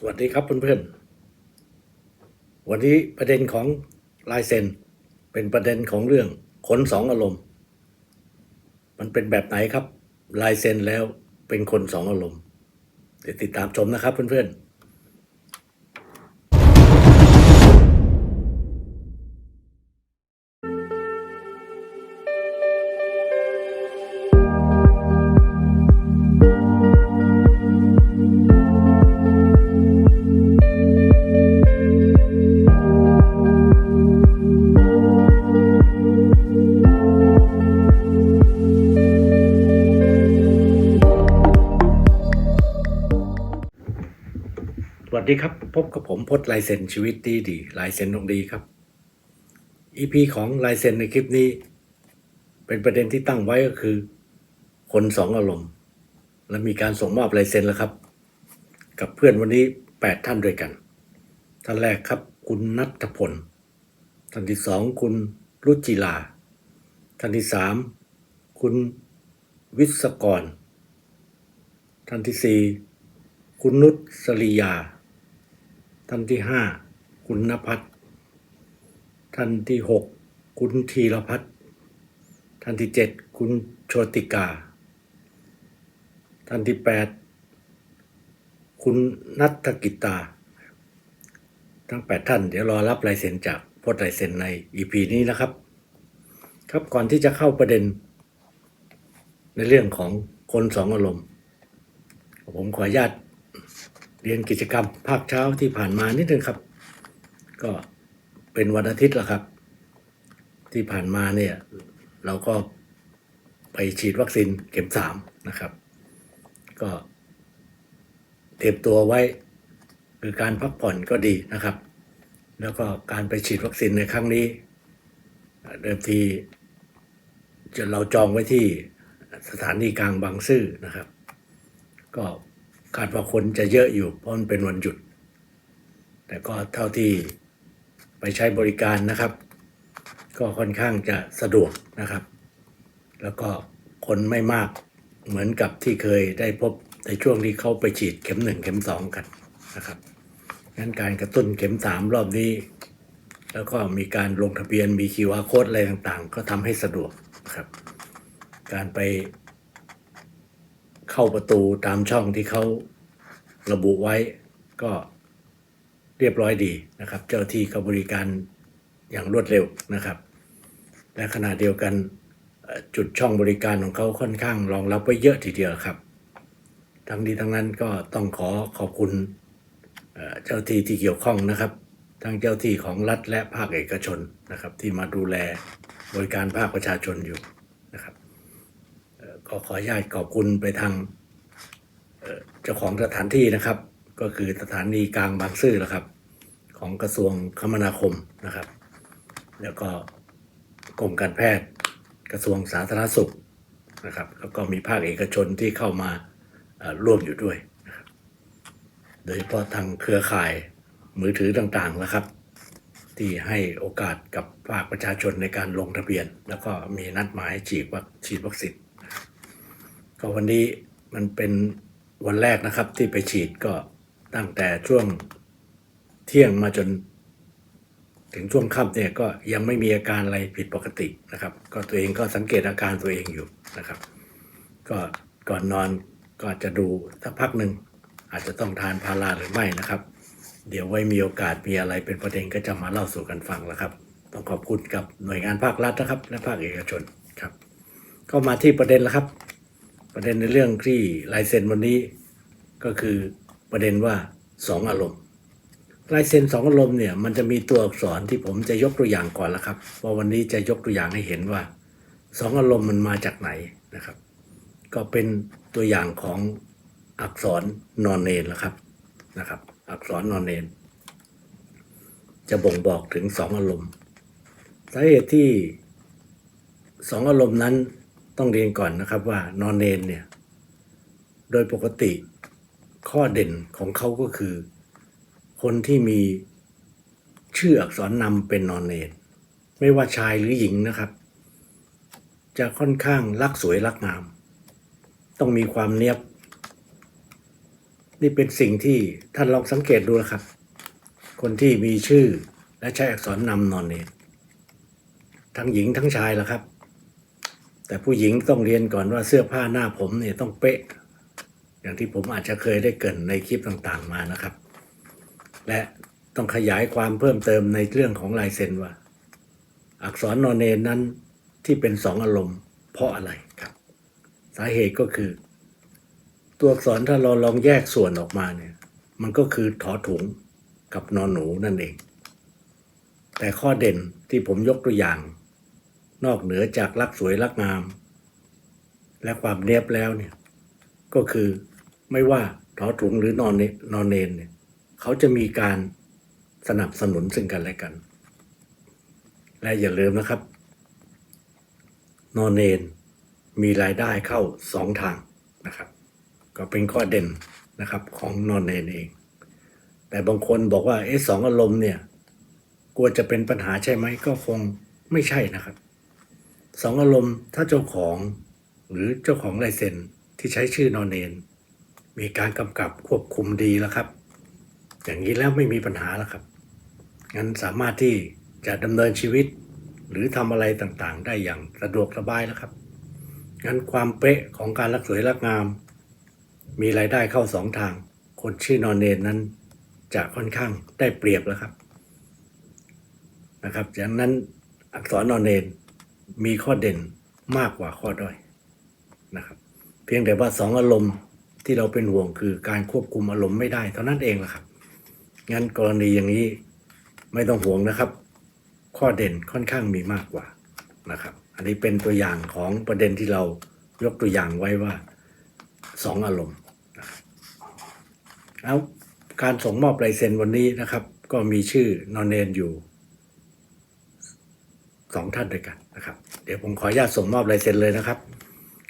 สวัสดีครับเพื่อนๆ วันนี้ประเด็นของลายเซ็นเป็นประเด็นของเรื่องคนสองอารมณ์ มันเป็นแบบไหนครับลายเซ็นแล้วเป็นคนสองอารมณ์เดี๋ยวติดตามชมนะครับเพื่อนๆ ดีครับ พบกับผมพจน์ลายเซ็นชีวิตดีดีลายเซ็นดวงดีครับ EP ของลายเซ็นในคลิปนี้ เป็นประเด็นที่ตั้งไว้ก็คือ คนสองอารมณ์ และมีการส่งมอบลายเซ็นแล้วครับ กับเพื่อนวันนี้แปดท่านด้วยกัน ท่านแรกครับ คุณนัทพล ท่านที่สองคุณรุจิลา ท่านที่สามคุณวิศกร ท่านที่สี่คุณนุชสริยา ท่านที่ห้าคุณนภัทรท่านที่หกคุณธีรพัฒน์ท่านที่เจ็ดคุณโชติกา ท่านที่แปดคุณนัทกิตา ทั้งแปดท่าน เดี๋ยวรอรับลายเซ็นจากพจน์ลายเซ็นใน EP นี้นะครับ ครับก่อนที่จะเข้าประเด็น ในเรื่องของคนสองอารมณ์ ผมขออนุญาต เรียนกิจกรรมภาคเช้าที่ผ่านมานิดนึงครับ ก็เป็นวันอาทิตย์แล้วครับ ที่ผ่านมาเนี่ย เราก็ไปฉีดวัคซีนเข็มสามนะครับ ก็เตรียมตัวไว้คือการพักผ่อนก็ดีนะครับ แล้วก็การไปฉีดวัคซีนในครั้งนี้ เดิมทีจะเราจองไว้ที่สถานีกลางบางซื่อนะครับ ก็ คาดว่าคนจะเยอะอยู่ เพราะมันเป็นวันหยุด แต่ก็เท่าที่ไปใช้บริการนะครับ ก็ค่อนข้างจะสะดวกนะครับ แล้วก็คนไม่มากเหมือนกับที่เคยได้พบในช่วงที่เขาไปฉีดเข็มหนึ่งเข็มสองกันนะครับงั้นการกระตุ้นเข็มสามรอบนี้ แล้วก็มีการลงทะเบียนมี QR code อะไรต่างๆ ก็ทำให้สะดวกนะครับ การไป เข้าประตูตามช่องที่เขาระบุไว้ก็เรียบร้อยดีนะครับ เจ้าที่เขาบริการอย่างรวดเร็วนะครับและขณะเดียวกันจุดช่องบริการของเขาค่อนข้างรองรับไว้เยอะทีเดียวครับ ทั้งนี้ทั้งนั้นก็ต้องขอขอบคุณเจ้าที่ที่เกี่ยวข้องนะครับ ทั้งเจ้าที่ของรัฐและภาคเอกชนนะครับ ที่มาดูแลบริการภาคประชาชนอยู่ ก็ขออนุญาตขอบคุณไปทางเจ้าของสถานที่นะครับ ก็คือสถานีกลางบางซื่อนะครับ ของกระทรวงคมนาคมนะครับ แล้วก็กรมการแพทย์กระทรวงสาธารณสุขนะครับแล้วก็มีภาคเอกชนที่เข้ามาร่วมอยู่ด้วย โดยเฉพาะทางเครือข่ายมือถือต่างๆนะครับ ที่ให้โอกาสกับภาคประชาชนในการลงทะเบียน แล้วก็มีนัดหมายฉีดวัคซีน ก็วันนี้มันเป็นวันแรกนะครับที่ไปฉีดก็ตั้งแต่ช่วงเที่ยงมาจน ถึงช่วงค่ำเนี่ยก็ยังไม่มีอาการอะไรผิดปกตินะครับ ก็ตัวเองก็สังเกตอาการตัวเองอยู่นะครับ ก็ก่อนนอนก็จะดูสักพักหนึ่งอาจจะต้องทานพาราหรือไม่นะครับ เดี๋ยวไว้มีโอกาสมีอะไรเป็นประเด็นก็จะมาเล่าสู่กันฟังแล้วครับ ต้องขอบคุณกับหน่วยงานภาครัฐนะครับ และภาคเอกชนครับ ก็มาที่ประเด็นแล้วครับ ประเด็นในเรื่องที่ลายเซ็นวันนี้ก็คือประเด็นว่าสองอารมณ์ลายเซ็นสองอารมณ์เนี่ยมันจะมีตัวอักษรที่ผมจะยกตัวอย่างก่อนแล้วครับว่าวันนี้จะยกตัวอย่างให้เห็นว่าสองอารมณ์มันมาจากไหนนะครับ ก็เป็นตัวอย่างของอักษรนอนเนนล้วครับนะครับ อักษรนอนเนน จะบ่งบอกถึงสองอารมณ์สาเหตุที่สองอารมณ์นั้น ต้องเรียนก่อนนะครับว่านอนเนนเนี่ย โดยปกติข้อเด่นของเขาก็คือ คนที่มีชื่ออักษรนำเป็นนอนเนนไม่ว่าชายหรือหญิงนะครับ จะค่อนข้างรักสวยรักงาม ต้องมีความเนียบ นี่เป็นสิ่งที่ท่านลองสังเกตดูนะครับ คนที่มีชื่อและใช้อักษรนำนอนเนนทั้งหญิงทั้งชายละครับ แต่ผู้หญิงต้องเรียนก่อนว่าเสื้อผ้าหน้าผมเนี่ยต้องเป๊ะ อย่างที่ผมอาจจะเคยได้เกินในคลิปต่างๆมานะครับ และต้องขยายความเพิ่มเติมในเรื่องของลายเซ็นว่า อักษรนอนเนนนั้นที่เป็นสองอารมณ์ เพราะอะไรครับ สาเหตุก็คือ ตัวอักษรถ้าเราลองแยกส่วนออกมาเนี่ย มันก็คือถอถุงกับนอนหนูนั่นเอง แต่ข้อเด่นที่ผมยกตัวอย่าง นอกเหนือจากรักสวยรักงาม และความเนียบแล้วเนี่ย ก็คือไม่ว่าถอถุงหรือนอนเนนอนเนนเนี่ยเขาจะมีการสนับสนุนซึ่งกันและกัน และอย่าลืมนะครับ นอนเนนมีรายได้เข้าสองทางนะครับ ก็เป็นข้อเด่นนะครับของนอนเนนเอง แต่บางคนบอกว่าเอ๊ะสองอารมณ์เนี่ยกลัวจะเป็นปัญหาใช่ไหมก็คงไม่ใช่นะครับ สองอารมณ์ถ้าเจ้าของหรือเจ้าของลายเซ็นที่ใช้ชื่อนอนเนน มีการกำกับควบคุมดีแล้วครับ อย่างนี้แล้วไม่มีปัญหาแล้วครับ งั้นสามารถที่จะดำเนินชีวิต หรือทำอะไรต่างๆ ได้อย่างสะดวกสบายแล้วครับ งั้นความเป๊ะของการรักสวยรักงาม มีรายได้เข้าสองทาง คนชื่อนอนเนนนั้นจะค่อนข้างได้เปรียบแล้วครับนะครับจากนั้นอักษรนอนเนน มีข้อเด่นมากกว่าข้อด้อยนะครับ เพียงแต่ว่าสองอารมณ์ที่เราเป็นห่วงคือการควบคุมอารมณ์ไม่ได้เท่านั้นเองละครับ งั้นกรณีอย่างนี้ไม่ต้องห่วงนะครับ ข้อเด่นค่อนข้างมีมากกว่านะครับ อันนี้เป็นตัวอย่างของประเด็นที่เรายกตัวอย่างไว้ว่าสองอารมณ์นะครับแล้วการส่งมอบลายเซ็นวันนี้นะครับ ก็มีชื่อนอนเนนอยู่ สองท่านด้วยกันนะครับ เดี๋ยวผมขออนุญาตส่งมอบลายเซ็นเลยนะครับ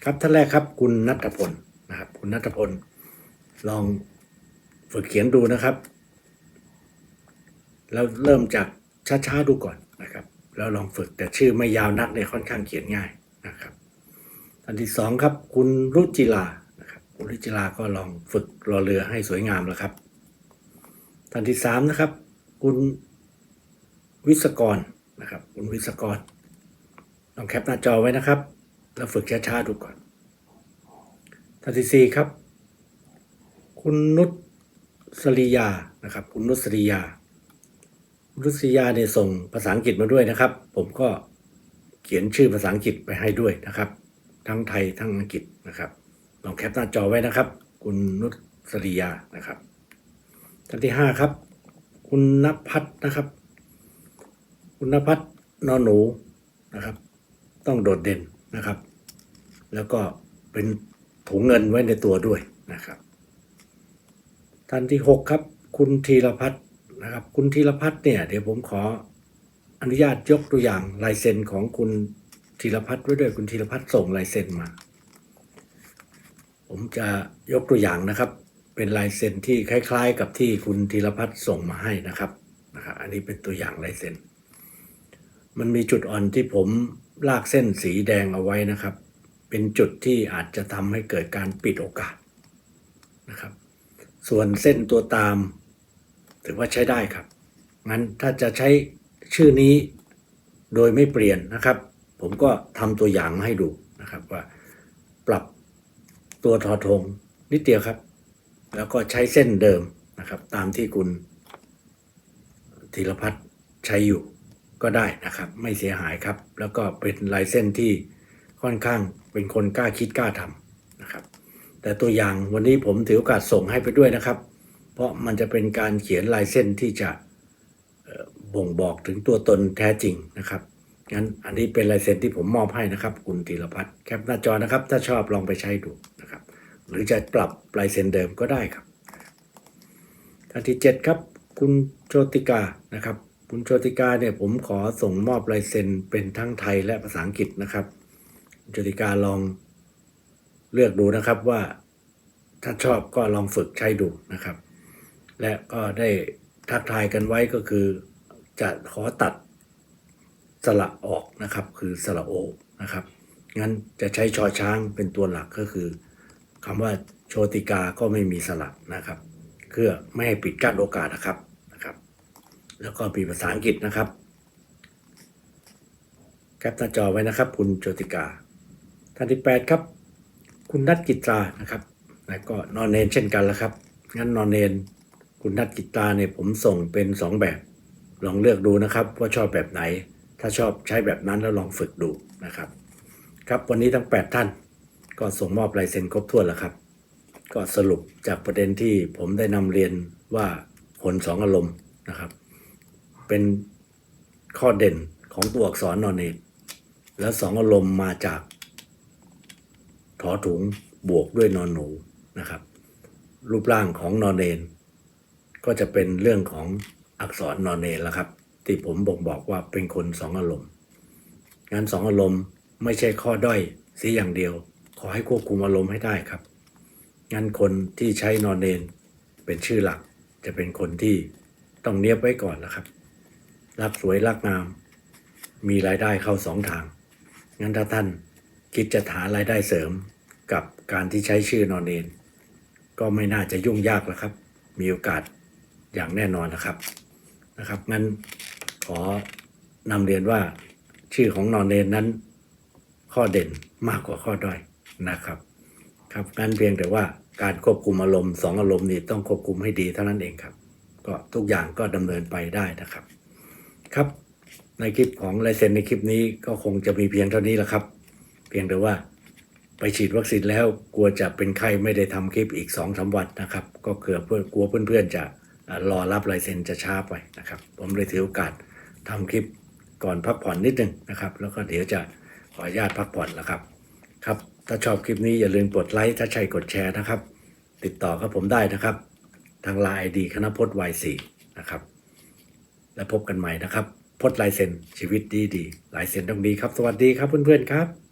ครับท่านแรกครับ คุณนัทพลนะครับ คุณนัทพลลองฝึกเขียนดูนะครับ แล้วเริ่มจากช้าๆดูก่อนนะครับ แล้วลองฝึกแต่ชื่อไม่ยาวนักเนี่ยค่อนข้างเขียนง่ายนะครับอันที่สองครับ คุณรุจิลานะครับคุณรุจิลาก็ลองฝึกรอเรือให้สวยงามแล้วครับท่านที่สามนะครับ คุณวิศกร นะครับ คุณวิศกรลองแคปหน้าจอไว้นะครับ แล้วฝึกช้าๆดูก่อนท่านที่สี่ครับ คุณนุชสริยานะครับ คุณนุชสริยารุษยาเนี่ยส่งภาษาอังกฤษมาด้วยนะครับ ผมก็เขียนชื่อภาษาอังกฤษไปให้ด้วยนะครับ ทั้งไทยทั้งอังกฤษนะครับลองแคปหน้าจอไว้นะครับ คุณนุสริยานะครับท่านที่ห้าครับ คุณนภัทรนะครับ คุณนภัทรนอนหนูนะครับ ต้องโดดเด่นนะครับ แล้วก็เป็นถุงเงินไว้ในตัวด้วยนะครับท่านที่หกครับ คุณธีรพัฒน์นะครับ คุณธีรพัฒน์เนี่ยเดี๋ยวผมขออนุญาตยกตัวอย่างลายเซ็นของคุณธีรพัฒน์ไว้ด้วยคุณธีรพัฒน์ส่งลายเซ็นมา ผมจะยกตัวอย่างนะครับ เป็นลายเซ็นที่คล้าย ๆ กับที่คุณธีรพัฒน์ส่งมาให้นะครับนะครับ อันนี้เป็นตัวอย่างลายเซ็น มันมีจุดอ่อนที่ผมลากเส้นสีแดงเอาไว้นะครับ เป็นจุดที่อาจจะทำให้เกิดการปิดโอกาสนะครับ ส่วนเส้นตัวตาม ถือว่าใช้ได้ครับ งั้นถ้าจะใช้ชื่อนี้โดยไม่เปลี่ยนนะครับ ผมก็ทำตัวอย่างมาให้ดูนะครับว่า ปรับตัวทอทงนิดเดียวครับ แล้วก็ใช้เส้นเดิมนะครับ ตามที่คุณธีรพัฒน์ใช้อยู่ ก็ได้นะครับ ไม่เสียหายครับ แล้วก็เป็นลายเส้นที่ค่อนข้างเป็นคนกล้าคิดกล้าทำนะครับ แต่ตัวอย่างวันนี้ผมถือโอกาสส่งให้ไปด้วยนะครับ เพราะมันจะเป็นการเขียนลายเส้นที่จะบ่งบอกถึงตัวตนแท้จริงนะครับงั้นอันนี้เป็นลายเซ็นที่ผมมอบให้นะครับ คุณธีรพัฒน์แคปหน้าจอนะครับ ถ้าชอบลองไปใช้ดูนะครับ หรือจะปรับลายเซ็นเดิมก็ได้ครับท่านที่ 7 ครับ คุณโชติกานะครับ คุณโชติกาเนี่ยผมขอส่งมอบลายเซ็นเป็นทั้งไทยและภาษาอังกฤษนะครับคุณโชติกาลองเลือกดูนะครับว่าถ้าชอบก็ลองฝึกใช้ดูนะครับ และก็ได้ทักทายกันไว้ก็คือ จะขอตัดสระออกนะครับ คือสระโอนะครับงั้นจะใช้ชอช้างเป็นตัวหลักก็คือคำว่าโชติกาก็ไม่มีสลับนะครับเพื่อไม่ให้ปิดกั้นโอกาสนะครับ แล้วก็มีภาษาอังกฤษนะครับ แคปหน้าจอไว้นะครับ คุณโชติกา ท่านที่ 8 ครับ คุณนัทกิตรานะครับ แล้วก็นอนเนนเช่นกันละครับ งั้นนอนเนน คุณนัทกิตราเนี่ยผมส่งเป็น 2 แบบ ลองเลือกดูนะครับ ว่าชอบแบบไหน ถ้าชอบใช้แบบนั้นแล้วลองฝึกดูนะครับ ครับวันนี้ทั้ง 8 ท่าน ก็ส่งมอบลายเซ็นครบถ้วนแล้วครับ ก็สรุปจากประเด็นที่ผมได้นำเรียนว่าผลสองอารมณ์นะครับ เป็นข้อเด่นของตัวอักษรนอนเนนแล้วสองอารมณ์มาจากถอถุงบวกด้วยนอนหนูนะครับ รูปร่างของนอนเนน ก็จะเป็นเรื่องของอักษรนอนเนนแล้วครับ ที่ผมบ่งบอกว่าเป็นคนสองอารมณ์งั้นสองอารมณ์ไม่ใช่ข้อด้อยสีอย่างเดียว ขอให้ควบคุมอารมณ์ให้ได้ครับงั้นคนที่ใช้นอนเนนเป็นชื่อหลัก จะเป็นคนที่ต้องเนียบไว้ก่อนนะครับ รักสวยรักงาม มีรายได้เข้าสองทาง งั้นถ้าท่านคิดจะหารายได้เสริมกับการที่ใช้ชื่อนอนเนนก็ไม่น่าจะยุ่งยากแล้วครับ มีโอกาสอย่างแน่นอนนะครับนะครับ งั้นขอนำเรียนว่าชื่อของนอนเนนนั้น ข้อเด่นมากกว่าข้อด้อยนะครับ ครับงั้นเพียงแต่ว่าการควบคุมอารมณ์สองอารมณ์นี้ต้องควบคุมให้ดีเท่านั้นเองครับ ก็ทุกอย่างก็ดำเนินไปได้นะครับ ครับ ในคลิปของลายเซ็นในคลิปนี้ก็คงจะมีเพียงเท่านี้แหละครับ เพียงแต่ว่าไปฉีดวัคซีนแล้วกลัวจะเป็นไข้ไม่ได้ทำคลิปอีก2องสาวันนะครับ ก็เกือเพื่อกลัวเพื่อนๆจะรอรับลายเซ็นจะช้าไปนะครับ ผมเลยถือโอกาสทำคลิปก่อนพักผ่อนนิดนึงนะครับ แล้วก็เดี๋ยวจะขออนุญาตพักผ่อนแล้วครับ ครับ ถ้าชอบคลิปนี้อย่าลืมกดไลค์ถ้าใช่กดแชร์นะครับ ติดต่อกับผมได้นะครับ ทางไลน์ไอดีคณพจน์วายสี่นะครับ แล้วพบกันใหม่นะครับพดลายเซ็นชีวิตดีดีลายเซ็นต้องดีครับ สวัสดีครับเพื่อนๆครับ